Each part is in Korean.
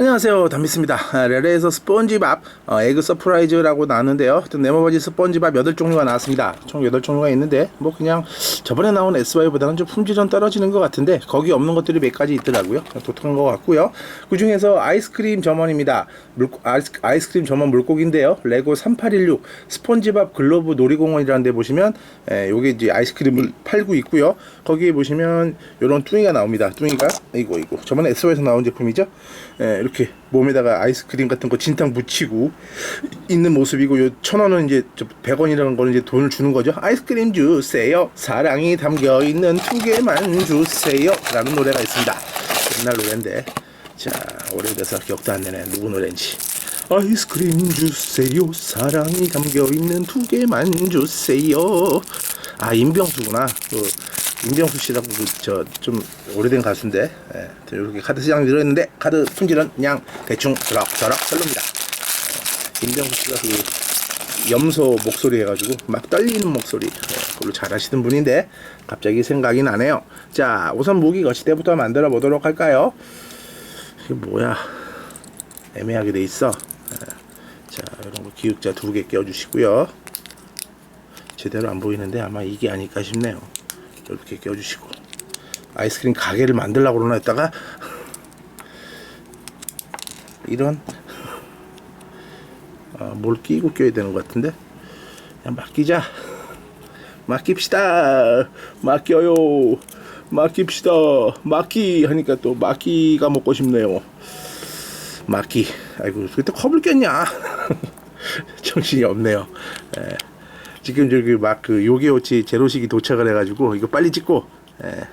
안녕하세요. 담비스입니다. 아, 레레에서 스펀지밥 어, 에그 서프라이즈라고 나왔는데요. 네모바지 스펀지밥 8종류가 나왔습니다. 총 8종류가 있는데 뭐 그냥 저번에 나온 SY보다는 좀 품질은 떨어지는 것 같은데 거기 없는 것들이 몇 가지 있더라고요. 독특한 것 같고요. 그 중에서 아이스크림 점원입니다. 물, 아이스, 아이스 크림 점원 물고기인데요. 레고 3816 스펀지밥 글로브 놀이공원이라는 데 보시면 에, 요게 이제 아이스크림을 팔고 있고요. 거기에 보시면 요런 뚱이가 나옵니다. 뚱이가 이거 이거. 저번에 SY에서 나온 제품이죠? 예, 이렇게 몸에다가 아이스크림 같은 거 진탕 묻히고 있는 모습이고 요 천 원은 이제 저 100원이라는 거는 이제 돈을 주는 거죠. 아이스크림 주세요. 사랑이 담겨 있는 두 개만 주세요. 라는 노래가 있습니다. 옛날 노래인데 자 오래돼서 기억도 안 나네. 누구 노래인지. 아이스크림 주세요. 사랑이 담겨 있는 두 개만 주세요. 아 임병수구나. 그 임병수 씨라고 그저좀 오래된 가수인데 예, 이렇게 카드 시장이 들어있는데 카드 품질은 그냥 대충 저럭저럭 별로입니다. 어, 임병수 씨가 그 염소 목소리 해가지고 막 떨리는 목소리 예, 그걸로 잘하시는 분인데 갑자기 생각이 나네요. 자 우선 무기 거치대부터 만들어 보도록 할까요? 이게 뭐야 애매하게 돼 있어. 예, 자 이런 거 기육자 두 개 껴주시고요. 제대로 안 보이는데 아마 이게 아닐까 싶네요. 이렇게 껴주시고 아이스크림 가게를 만들려고 그러나 했다가 이런 아, 뭘 끼고 껴야 되는 것 같은데? 그냥 맡기자. 맡깁시다. 맡겨요. 맡깁시다. 맡기 하니까 또 맡기가 먹고 싶네요. 맡기. 아이고 그때 컵을 꼈냐? 정신이 없네요. 예. 지금 저기 막그 요기요치 제로식이 도착을 해가지고 이거 빨리 찍고 예,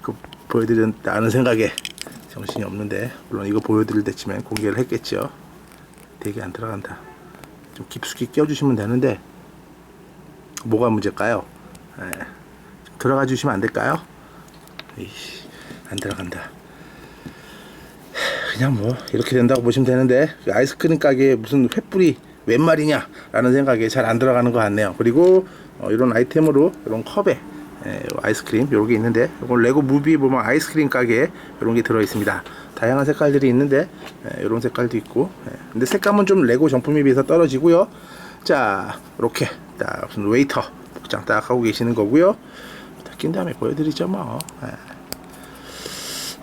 그 보여드린다는 생각에 정신이 없는데 물론 이거 보여드릴 때쯤엔 공개를 했겠죠. 되게 안 들어간다. 좀 깊숙이 껴주시면 되는데 뭐가 문제일까요? 예, 좀 들어가 주시면 안 될까요? 이씨, 안 들어간다. 그냥 뭐 이렇게 된다고 보시면 되는데 그 아이스크림 가게에 무슨 횃불이 웬 말이냐 라는 생각에 잘 안 들어가는 것 같네요 그리고 어, 이런 아이템으로 이런 컵에 에, 요 아이스크림 요게 있는데 이건 레고 무비 보면 아이스크림 가게에 이런 게 들어 있습니다 다양한 색깔들이 있는데 에, 이런 색깔도 있고 에, 근데 색감은 좀 레고 정품에 비해서 떨어지고요 자 이렇게 딱 무슨 웨이터 복장 딱 하고 계시는 거고요 딱 낀 다음에 보여드리죠 뭐 에.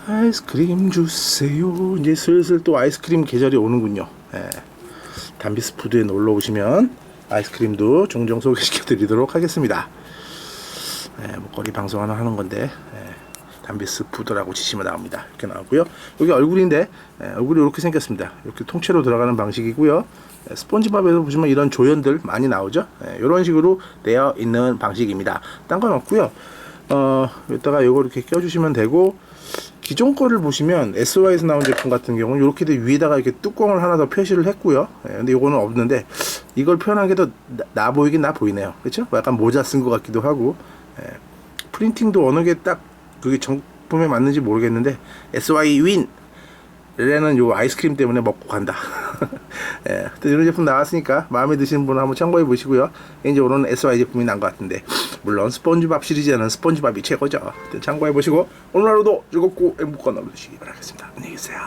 아이스크림 주세요. 이제 슬슬 또 아이스크림 계절이 오는군요. 예. 담비스 푸드에 놀러 오시면 아이스크림도 종종 소개시켜 드리도록 하겠습니다. 예, 목걸이 방송 하나 하는 건데 예, 담비스 푸드라고 치시면 나옵니다. 이렇게 나오고요. 여기 얼굴인데 예, 얼굴이 이렇게 생겼습니다. 이렇게 통째로 들어가는 방식이고요. 예, 스폰지밥에서 보시면 이런 조연들 많이 나오죠. 예, 이런 식으로 되어 있는 방식입니다. 딴 건 없고요. 어, 여기다가 요거 이렇게 껴주시면 되고 기존 거를 보시면 SY에서 나온 제품 같은 경우는 이렇게 돼 위에다가 이렇게 뚜껑을 하나 더 표시를 했고요. 예, 근데 이거는 없는데 이걸 표현한 게 더 나 보이긴 나 보이네요. 그렇죠? 약간 모자 쓴 것 같기도 하고 예, 프린팅도 어느 게 딱 그게 정품에 맞는지 모르겠는데 SY 윈 레는 요 아이스크림 때문에 먹고 간다. 예, 또 이런 제품 나왔으니까 마음에 드시는 분은 한번 참고해 보시고요. 오는 SY 제품이 난 것 같은데 물론 스펀지밥 시리즈에는 스펀지밥이 최고죠. 참고해 보시고 오늘 하루도 즐겁고 행복한 하루 되시기 바라겠습니다. 안녕히 계세요.